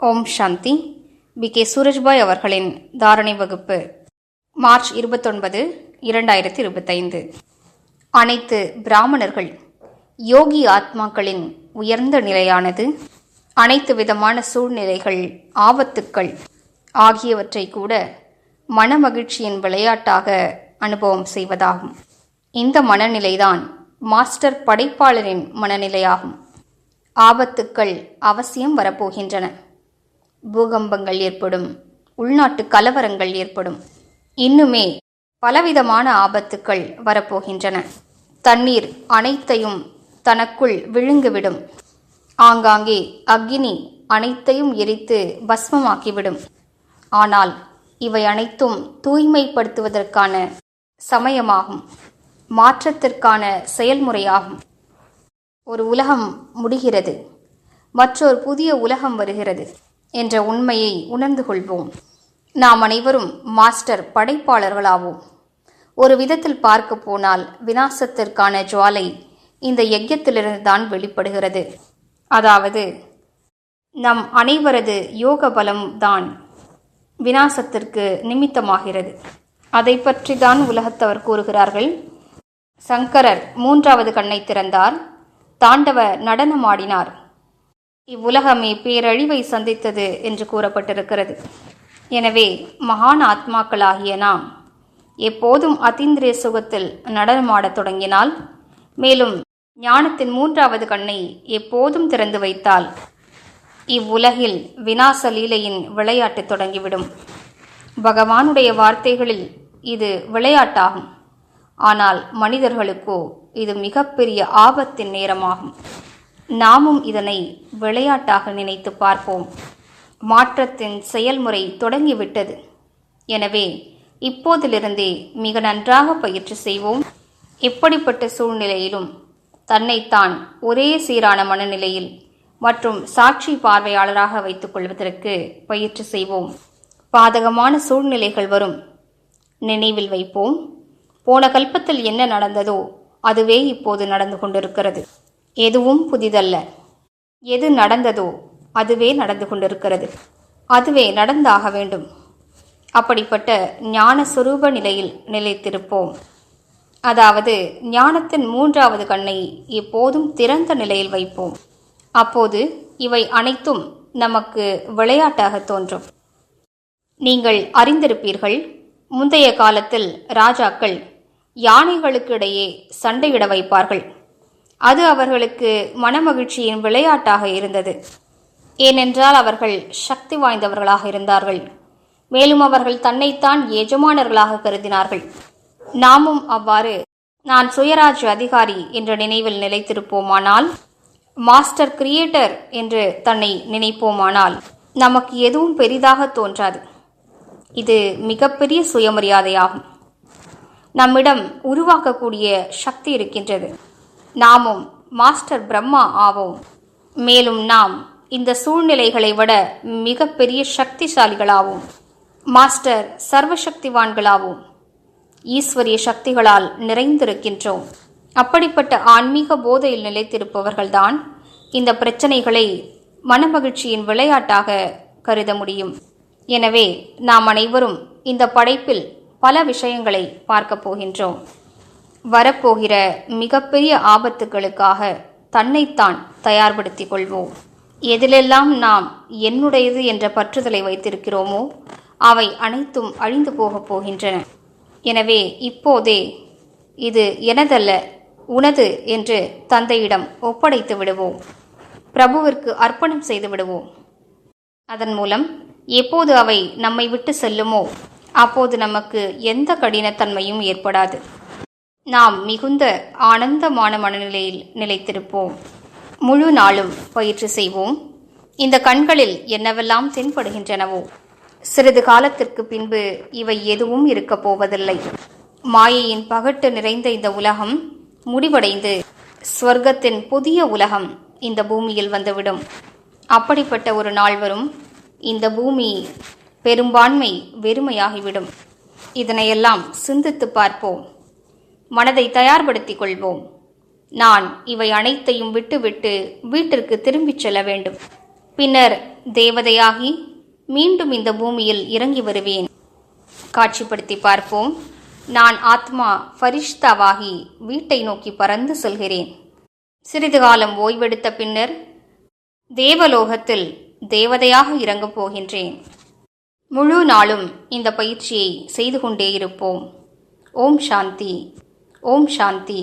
ஓம் சாந்தி. B. K. Surajbhai அவர்களின் தாரணை வகுப்பு மார்ச் இருபத்தொன்பது இரண்டாயிரத்தி இருபத்தைந்து அனைத்து பிராமணர்கள் யோகி ஆத்மாக்களின் உயர்ந்த நிலையானது அனைத்து விதமான சூழ்நிலைகள் ஆபத்துக்கள் ஆகியவற்றை கூட மனமகிழ்ச்சியின் விளையாட்டாக அனுபவம் செய்வதாகும். இந்த மனநிலைதான் மாஸ்டர் படைப்பாளரின் மனநிலையாகும். ஆபத்துக்கள் அவசியம் வரப்போகின்றன. பூகம்பங்கள் ஏற்படும் உள்நாட்டு கலவரங்கள் ஏற்படும். இன்னுமே பலவிதமான ஆபத்துக்கள் வரப்போகின்றன. தண்ணீர் அனைத்தையும் தனக்குள் விழுங்கிவிடும். ஆங்காங்கே அக்னி அனைத்தையும் எரித்து பஸ்மமாக்கிவிடும். ஆனால் இவை அனைத்தும் தூய்மைப்படுத்துவதற்கான சமயமாகும். மாற்றத்திற்கான செயல்முறையாகும். ஒரு உலகம் முடிகிறது. மற்றொரு புதிய உலகம் வருகிறது. என்ற உண்மையை உணர்ந்து கொள்வோம். நாம் அனைவரும் மாஸ்டர் படைப்பாளர்களாவோம். ஒரு விதத்தில் பார்க்க போனால் வினாசத்திற்கான ஜுவாலை இந்த யஜ்யத்திலிருந்து தான் வெளிப்படுகிறது. அதாவது நம் அனைவரது யோக பலம் தான் வினாசத்திற்கு நிமித்தமாகிறது. அதை பற்றி தான் உலகத்தவர் கூறுகிறார்கள். சங்கரர் மூன்றாவது கண்ணை திறந்தார். தாண்டவ நடனமாடினார். இவ்வுலகமே பேரழிவை சந்தித்தது என்று கூறப்பட்டிருக்கிறது. எனவே மகான் ஆத்மாக்களாகிய நாம் எப்போதும் அத்தீந்திரிய சுகத்தில் நடனமாடத் தொடங்கினால் மேலும் ஞானத்தின் மூன்றாவது கண்ணை எப்போதும் திறந்து வைத்தால் இவ்வுலகில் வினாச லீலையின் விளையாட்டு தொடங்கிவிடும். பகவானுடைய வார்த்தைகளில் இது விளையாட்டாகும். ஆனால் மனிதர்களுக்கோ இது மிகப்பெரிய ஆபத்தின் நேரமாகும். நாமும் இதனை விளையாட்டாக நினைத்து பார்ப்போம். மாற்றத்தின் செயல்முறை தொடங்கிவிட்டது. எனவே இப்போதிலிருந்தே மிக நன்றாக பயிற்சி செய்வோம். எப்படிப்பட்ட சூழ்நிலையிலும் தன்னைத்தான் ஒரே சீரான மனநிலையில் மற்றும் சாட்சி பார்வையாளராக வைத்துக் கொள்வதற்கு பயிற்சி செய்வோம். பாதகமான சூழ்நிலைகள் வரும். நினைவில் வைப்போம். போன கல்பத்தில் என்ன நடந்ததோ அதுவே இப்போது நடந்து கொண்டிருக்கிறது. எதுவும் புதிதல்ல. எது நடந்ததோ அதுவே நடந்து கொண்டிருக்கிறது. அதுவே நடந்தாக வேண்டும். அப்படிப்பட்ட ஞான நிலையில் நிலைத்திருப்போம். அதாவது ஞானத்தின் மூன்றாவது கண்ணை எப்போதும் திறந்த நிலையில் வைப்போம். அப்போது இவை அனைத்தும் நமக்கு விளையாட்டாக தோன்றும். நீங்கள் அறிந்திருப்பீர்கள் முந்தைய காலத்தில் ராஜாக்கள் யானைகளுக்கிடையே சண்டையிட வைப்பார்கள். அது அவர்களுக்கு மனமகிழ்ச்சியின் விளையாட்டாக இருந்தது. ஏனென்றால் அவர்கள் சக்தி வாய்ந்தவர்களாக இருந்தார்கள். மேலும் அவர்கள் தன்னைத்தான் எஜமானர்களாக கருதினார்கள். நாமும் அவ்வாறு நான் சுயராஜ் அதிகாரி என்ற நினைவில் நிலைத்திருப்போமானால் மாஸ்டர் கிரியேட்டர் என்று தன்னை நினைப்போமானால் நமக்கு எதுவும் பெரிதாக தோன்றாது. இது மிகப்பெரிய சுயமரியாதையாகும். நம்மிடம் உருவாக்கக்கூடிய சக்தி இருக்கின்றது. நாமும் மாஸ்டர் பிரம்மா ஆவோம். மேலும் நாம் இந்த சூழ்நிலைகளை விட மிகப்பெரிய சக்திசாலிகளாவோம். மாஸ்டர் சர்வசக்திவான்களாவோம். ஈஸ்வரிய சக்திகளால் நிறைந்திருக்கின்றோம். அப்படிப்பட்ட ஆன்மீக போதையில் நிலைத்திருப்பவர்கள்தான் இந்த பிரச்சனைகளை மனமகிழ்ச்சியின் விளையாட்டாக கருத முடியும். எனவே நாம் அனைவரும் இந்த படைப்பில் பல விஷயங்களை பார்க்கப் போகின்றோம். வரப்போகிற மிகப்பெரிய ஆபத்துகளுக்காக தன்னைத்தான் தயார்படுத்திக் கொள்வோம். எதிலெல்லாம் நாம் என்னுடையது என்ற பற்றுதலை வைத்திருக்கிறோமோ அவை அனைத்தும் அழிந்து போகப் போகின்றன. எனவே இப்போதே இது எனதல்ல உனது என்று தந்தையிடம் ஒப்படைத்து விடுவோம். பிரபுவிற்கு அர்ப்பணம் செய்து விடுவோம். அதன் மூலம் எப்போது அவை நம்மை விட்டு செல்லுமோ அப்போது நமக்கு எந்த கடினத்தன்மையும் ஏற்படாது. நாம் மிகுந்த ஆனந்தமான மனநிலையில் நிலைத்திருப்போம். முழு நாளும் பயிற்சி செய்வோம். இந்த கண்களில் என்னவெல்லாம் தென்படுகின்றனவோ சிறிது காலத்திற்கு பின்பு இவை எதுவும் இருக்கப் போவதில்லை. மாயையின் பகட்டு நிறைந்த இந்த உலகம் முடிவடைந்து ஸ்வர்க்கத்தின் புதிய உலகம் இந்த பூமியில் வந்துவிடும். அப்படிப்பட்ட ஒரு நாள் வரும். இந்த பூமி பெரும்பான்மை வெறுமையாகிவிடும். இதனையெல்லாம் சிந்தித்து பார்ப்போம். மனதை தயார்படுத்திக் கொள்வோம். நான் இவை அனைத்தையும் விட்டுவிட்டு வீட்டிற்கு திரும்பிச் செல்ல வேண்டும். பின்னர் தேவதையாகி மீண்டும் இந்த பூமியில் இறங்கி வருவேன். காட்சிப்படுத்தி பார்ப்போம். நான் ஆத்மா ஃபரிஷ்தாவாகி வீட்டை நோக்கி பறந்து செல்கிறேன். சிறிது காலம் ஓய்வெடுத்த பின்னர் தேவலோகத்தில் தேவதையாக இறங்கப் போகின்றேன். முழு நாளும் இந்த பயிற்சியை செய்து கொண்டே இருப்போம். ஓம் சாந்தி. ஓம் சாந்தி